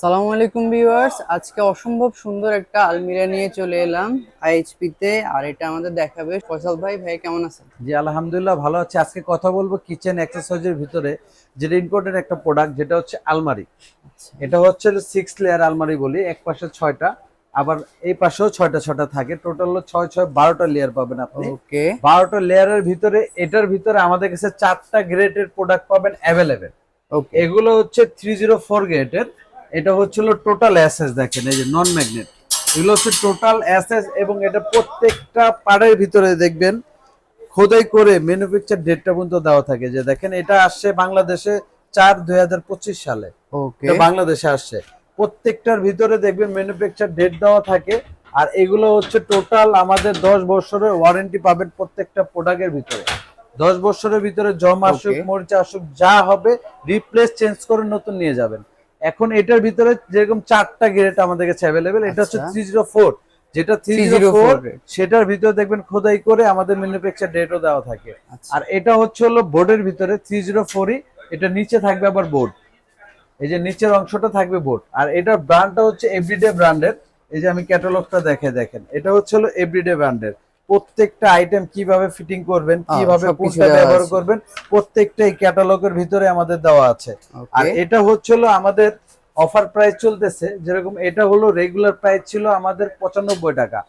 সালামু আলাইকুম ভিউয়ার্স। আজকে অসম্ভব সুন্দর একটা আলমিরা নিয়ে চলে এলাম আইএইচপি তে আর এটা আমাদের দেখাবে। ফয়সাল ভাই ভাই কেমন আছেন? জি আলহামদুলিল্লাহ ভালো আছে। আজকে কথা বলব কিচেন অ্যাক্সেসরিজের ভিতরে যেটা ইম্পর্টেন্ট একটা প্রোডাক্ট যেটা হচ্ছে আলমারি। এটা হচ্ছে সিক্স লেয়ার আলমারি বলি এক পাশে ছয়টা আবার এই পাশেও ছয়টা ছয়টা থাকে। টোটাল ছয় ছয় বারোটা লেয়ার পাবেন আপনি। ওকে বারোটা লেয়ারের ভিতরে এটার ভিতরে আমাদের কাছে চারটা গ্রেডের প্রোডাক্ট পাবেন অ্যাভেলেবেল ওকে এগুলো হচ্ছে থ্রি জিরো ফোর গ্রেডের এটা হচ্ছিল টোটাল অ্যাসেস দেখেন এই যে নন ম্যাগনেট এগুলো হচ্ছে টোটাল অ্যাসেস এবং এটা প্রত্যেকটা পাড়ের ভিতরে দেখবেন খোদাই করে ম্যানুফ্যাকচার ডেটটা পর্যন্ত দেওয়া থাকে। যে দেখেন এটা আসছে বাংলাদেশে চার দুই হাজার পঁচিশ সালে। ওকে বাংলাদেশে আসছে। প্রত্যেকটার ভিতরে দেখবেন ম্যানুফ্যাকচার ডেট দেওয়া থাকে আর এগুলো হচ্ছে টোটাল আমাদের দশ বছরের ওয়ারেন্টি পাবেন প্রত্যেকটা প্রোডাক্টের ভিতরে। দশ বছরের ভিতরে জম আসুক মরিচা আসুক যা হবে রিপ্লেস চেঞ্জ করে নতুন নিয়ে যাবেন। এখন এটার ভিতরে যেরকম চারটা গ্রেড আমাদের কাছে অ্যাভেলেবেল এটা হচ্ছে। থ্রি জিরো ফোর যেটা থ্রি জিরো 304 ফোর। সেটার ভিতরে দেখবেন খোদাই করে আমাদের ম্যানুফ্যাকচার ডেটও দেওয়া থাকে। আচ্ছা। আর এটা হচ্ছে হলো বোর্ডের ভিতরে থ্রি জিরো ফোরই এটা নিচে থাকবে আবার বোর্ড এই যে নিচের অংশটা থাকবে বোর্ড আর এটার ব্র্যান্ডটা হচ্ছে এভরিডে ব্র্যান্ডের এই যে আমি ক্যাটালগটা দেখে দেখেন এটা হচ্ছে হলো এভরিডে ব্র্যান্ডের প্রত্যেকটা আইটেম কীভাবে ফিটিং করবেন কীভাবে সবকিছু কোনটা ব্যবহার করবেন প্রত্যেকটা এই ক্যাটালগের ভিতরে আমাদের দেওয়া আছে। আর এটা হচ্ছিল আমাদের অফার প্রাইস চলতেছে যেরকম এটা হলো রেগুলার প্রাইস ছিল আমাদের পঁচানব্বই টাকা।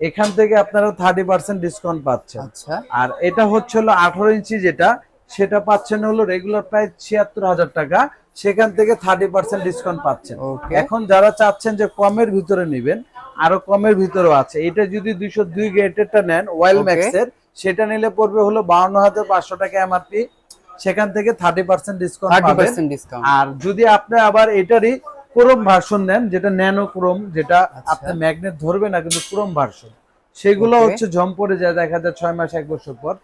এখান থেকে আপনারা থার্টি পার্সেন্ট ডিসকাউন্ট পাচ্ছেন। আচ্ছা। আর এটা হচ্ছে হলো আঠারো ইঞ্চি যেটা সেটা পাচ্ছেন হলো রেগুলার প্রাইস ছিয়াত্তর হাজার টাকা সেখান থেকে থার্টি পার্সেন্ট ডিসকাউন্ট পাচ্ছেন। এখন যারা চাচ্ছেন যে কমের ভিতরে নেবেন আরও কমের ভিতরেও আছে। এটা যদি দুইশো দুই গ্রেডেরটা নেন ওয়েল. ম্যাক্সের সেটা নিলে পড়বে হলো বাউন্ন হাজার পাঁচশো টাকা এমআরপি সেখান থেকে থার্টি পার্সেন্ট ডিসকাউন্ট আর যদি আপনি আবার এটারই ক্রোম ভার্সন নেন যেটা ন্যানো ক্রোম যেটা আচ্ছা। আপনার ম্যাগনেট ধরবে না কিন্তু ক্রোম ভার্সন। সেগুলো হচ্ছে জম পড়ে যায় দেখা যায় ছয় মাস এক বছর পর।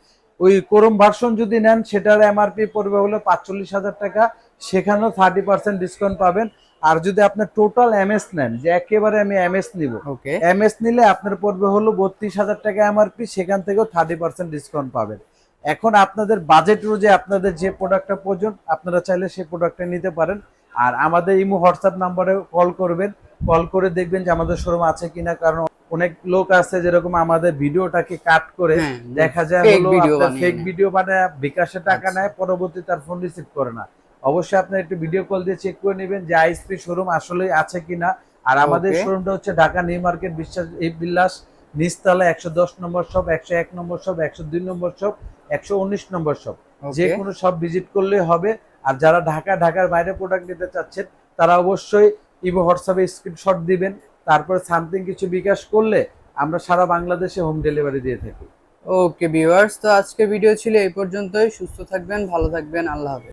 ওই ক্রোম ভার্সন যদি নেন সেটার এমআরপি পড়বে হলো পাঁচচল্লিশ হাজার টাকা। সেখানেও থার্টি পার্সেন্ট ডিসকাউন্ট পাবেন। আর যদি আপনি টোটাল এমএস নেন যে একেবারে আমি এমএস নিব এমএস নিলে আপনার পড়বে হলো বত্রিশ হাজার টাকা এমআরপি সেখান থেকেও থার্টি পার্সেন্ট ডিসকাউন্ট পাবেন। এখন আপনাদের বাজেট অনুযায়ী আপনাদের যে প্রোডাক্টটা প্রয়োজন আপনারা চাইলে সেই প্রোডাক্টটা নিতে পারেন। আর আমাদের ইমো হোয়াটসঅ্যাপ নাম্বারে কল করবেন। কল করে দেখবেন যে আমাদের শোরুম আছে কিনা কারণ অনেক লোক আছে যেরকম আমাদের ভিডিওটাকে কাট করে হ্যাঁ, দেখা যায় হলো আপনার ফেক ভিডিও বানায় বিকাশে টাকা আচ্ছা। নেয় পরবর্তী তার ফোন রিসিভ করে না। অবশ্যই আপনি একটু ভিডিও কল দিয়ে চেক করে নেবেন যে আইএসপি শোরুম আসলে আছে কিনা। আর আমাদের শোরুমটা হচ্ছে ঢাকা নিউ মার্কেট বিশ্বাস এই বিলাস নিচতলা একশো দশ নম্বর শপ একশো এক নম্বর শপ একশো দুই নম্বর শপ একশো উনিশ নম্বর শপ যে কোনো সব ভিজিট করলে হবে। আর যারা ঢাকা ঢাকার বাইরে প্রোডাক্ট নিতে চাচ্ছেন তারা অবশ্যই ইভো হোয়াটসঅ্যাপে স্ক্রিনশট দিবেন। তারপরে সামথিং কিছু বিকাশ করলে আমরা সারা বাংলাদেশে হোম ডেলিভারি দিয়ে থাকি। ওকে ভিউয়ার্স তো আজকে ভিডিও ছিল এই পর্যন্তই। সুস্থ থাকবেন ভালো থাকবেন। আল্লাহ হাফেজ।